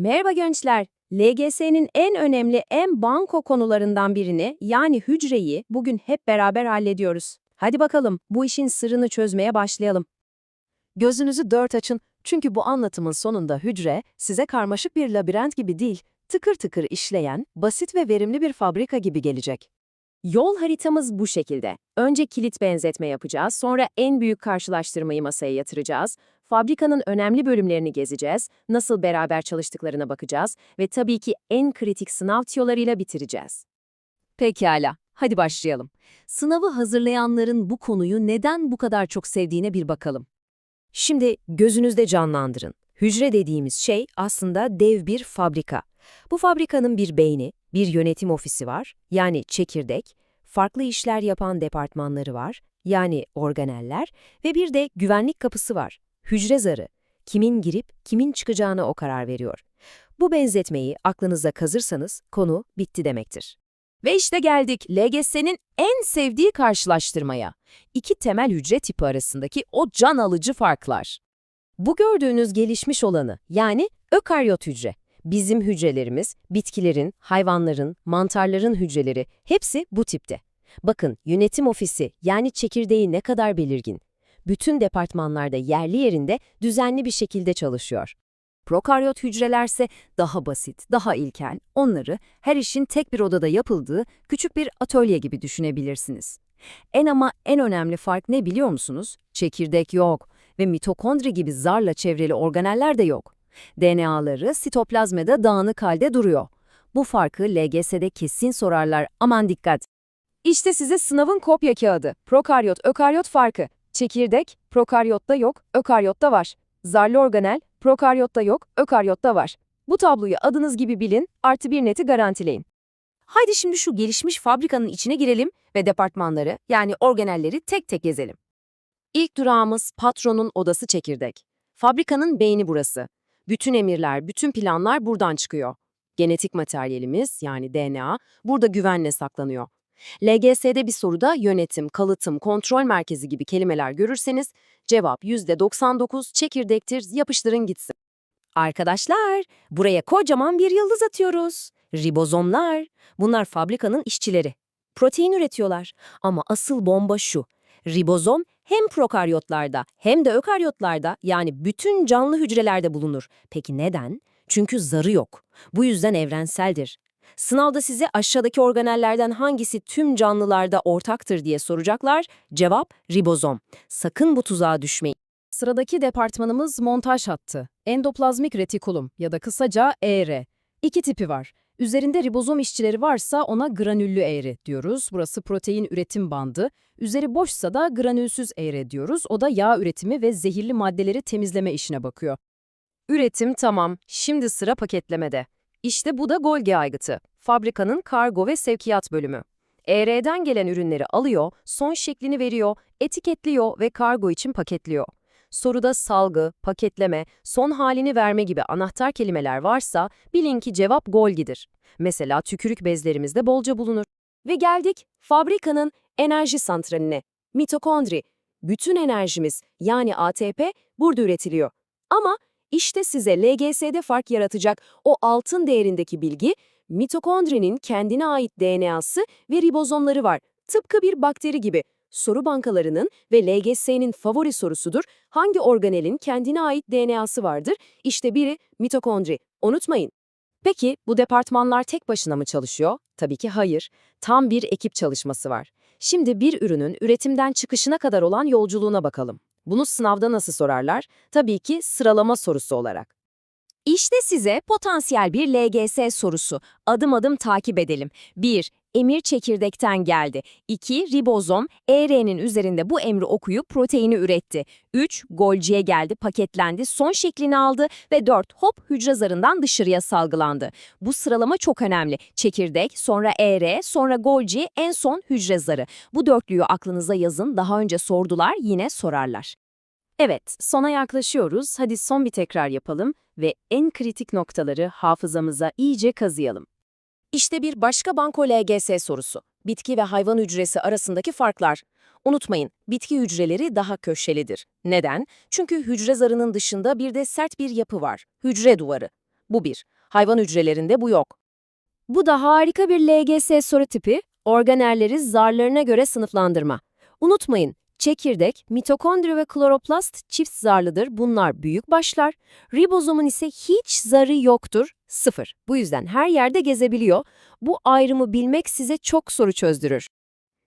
Merhaba gençler. LGS'nin en önemli, en banko konularından birini yani hücreyi bugün hep beraber hallediyoruz. Hadi bakalım bu işin sırrını çözmeye başlayalım. Gözünüzü dört açın çünkü bu anlatımın sonunda hücre size karmaşık bir labirent gibi değil, tıkır tıkır işleyen, basit ve verimli bir fabrika gibi gelecek. Yol haritamız bu şekilde. Önce kilit benzetme yapacağız, sonra en büyük karşılaştırmayı masaya yatıracağız, fabrikanın önemli bölümlerini gezeceğiz, nasıl beraber çalıştıklarına bakacağız ve tabii ki en kritik sınav tiyolarıyla bitireceğiz. Pekala, hadi başlayalım. Sınavı hazırlayanların bu konuyu neden bu kadar çok sevdiğine bir bakalım. Şimdi gözünüzde canlandırın. Hücre dediğimiz şey aslında dev bir fabrika. Bu fabrikanın bir beyni, bir yönetim ofisi var, yani çekirdek, farklı işler yapan departmanları var, yani organeller ve bir de güvenlik kapısı var, hücre zarı. Kimin girip kimin çıkacağına o karar veriyor. Bu benzetmeyi aklınıza kazırsanız konu bitti demektir. Ve işte geldik LGS'nin en sevdiği karşılaştırmaya. İki temel hücre tipi arasındaki o can alıcı farklar. Bu gördüğünüz gelişmiş olanı yani ökaryot hücre. Bizim hücrelerimiz, bitkilerin, hayvanların, mantarların hücreleri hepsi bu tipte. Bakın yönetim ofisi yani çekirdeği ne kadar belirgin. Bütün departmanlarda yerli yerinde düzenli bir şekilde çalışıyor. Prokaryot hücrelerse daha basit, daha ilkel, onları her işin tek bir odada yapıldığı küçük bir atölye gibi düşünebilirsiniz. En ama en önemli fark ne biliyor musunuz? Çekirdek yok ve mitokondri gibi zarla çevrili organeller de yok. DNA'ları sitoplazmada dağınık halde duruyor. Bu farkı LGS'de kesin sorarlar aman dikkat. İşte size sınavın kopya kağıdı. Prokaryot, ökaryot farkı. Çekirdek, prokaryotta yok, ökaryotta var. Zarlı organel, prokaryotta yok, ökaryotta var. Bu tabloyu adınız gibi bilin, artı bir neti garantileyin. Haydi şimdi şu gelişmiş fabrikanın içine girelim ve departmanları yani organelleri tek tek gezelim. İlk durağımız patronun odası çekirdek. Fabrikanın beyni burası. Bütün emirler, bütün planlar buradan çıkıyor. Genetik materyalimiz yani DNA burada güvenle saklanıyor. LGS'de bir soruda yönetim, kalıtım, kontrol merkezi gibi kelimeler görürseniz cevap %99 çekirdektir, yapıştırın gitsin. Arkadaşlar, buraya kocaman bir yıldız atıyoruz. Ribozomlar. Bunlar fabrikanın işçileri. Protein üretiyorlar. Ama asıl bomba şu. Ribozom hem prokaryotlarda hem de ökaryotlarda yani bütün canlı hücrelerde bulunur. Peki neden? Çünkü zarı yok. Bu yüzden evrenseldir. Sınavda size aşağıdaki organellerden hangisi tüm canlılarda ortaktır diye soracaklar. Cevap ribozom. Sakın bu tuzağa düşmeyin. Sıradaki departmanımız montaj hattı. Endoplazmik retikulum ya da kısaca ER. İki tipi var. Üzerinde ribozom işçileri varsa ona granüllü eğri diyoruz. Burası protein üretim bandı. Üzeri boşsa da granülsüz eğri diyoruz. O da yağ üretimi ve zehirli maddeleri temizleme işine bakıyor. Üretim tamam. Şimdi sıra paketlemede. İşte bu da Golgi aygıtı. Fabrikanın kargo ve sevkiyat bölümü. ER'den gelen ürünleri alıyor, son şeklini veriyor, etiketliyor ve kargo için paketliyor. Soruda salgı, paketleme, son halini verme gibi anahtar kelimeler varsa bilin ki cevap Golgi'dir. Mesela tükürük bezlerimizde bolca bulunur. Ve geldik fabrikanın enerji santraline. Mitokondri. Bütün enerjimiz yani ATP burada üretiliyor. Ama işte size LGS'de fark yaratacak o altın değerindeki bilgi, mitokondrinin kendine ait DNA'sı ve ribozomları var. Tıpkı bir bakteri gibi. Soru bankalarının ve LGS'nin favori sorusudur. Hangi organelin kendine ait DNA'sı vardır? İşte biri mitokondri. Unutmayın. Peki bu departmanlar tek başına mı çalışıyor? Tabii ki hayır. Tam bir ekip çalışması var. Şimdi bir ürünün üretimden çıkışına kadar olan yolculuğuna bakalım. Bunu sınavda nasıl sorarlar? Tabii ki sıralama sorusu olarak. İşte size potansiyel bir LGS sorusu. Adım adım takip edelim. 1. Emir çekirdekten geldi. 2. Ribozom, ER'nin üzerinde bu emri okuyup proteini üretti. 3. Golgi'ye geldi, paketlendi, son şeklini aldı ve 4. Hop hücre zarından dışarıya salgılandı. Bu sıralama çok önemli. Çekirdek, sonra ER, sonra Golgi, en son hücre zarı. Bu dörtlüyü aklınıza yazın. Daha önce sordular, yine sorarlar. Evet, sona yaklaşıyoruz. Hadi son bir tekrar yapalım ve en kritik noktaları hafızamıza iyice kazıyalım. İşte bir başka banko LGS sorusu. Bitki ve hayvan hücresi arasındaki farklar. Unutmayın, bitki hücreleri daha köşelidir. Neden? Çünkü hücre zarının dışında bir de sert bir yapı var, hücre duvarı. Bu bir. Hayvan hücrelerinde bu yok. Bu da harika bir LGS soru tipi, organelleri zarlarına göre sınıflandırma. Unutmayın, çekirdek, mitokondri ve kloroplast çift zarlıdır. Bunlar büyük başlar. Ribozomun ise hiç zarı yoktur, sıfır. Bu yüzden her yerde gezebiliyor. Bu ayrımı bilmek size çok soru çözdürür.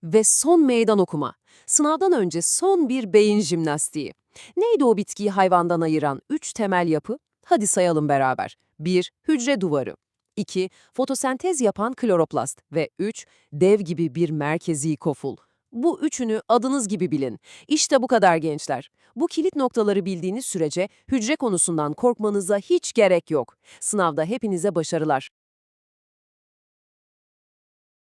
Ve son meydan okuma. Sınavdan önce son bir beyin jimnastiği. Neydi o bitkiyi hayvandan ayıran üç temel yapı? Hadi sayalım beraber. 1. Hücre duvarı. 2. Fotosentez yapan kloroplast. Ve 3. Dev gibi bir merkezi koful. Bu üçünü adınız gibi bilin. İşte bu kadar gençler. Bu kilit noktaları bildiğiniz sürece hücre konusundan korkmanıza hiç gerek yok. Sınavda hepinize başarılar.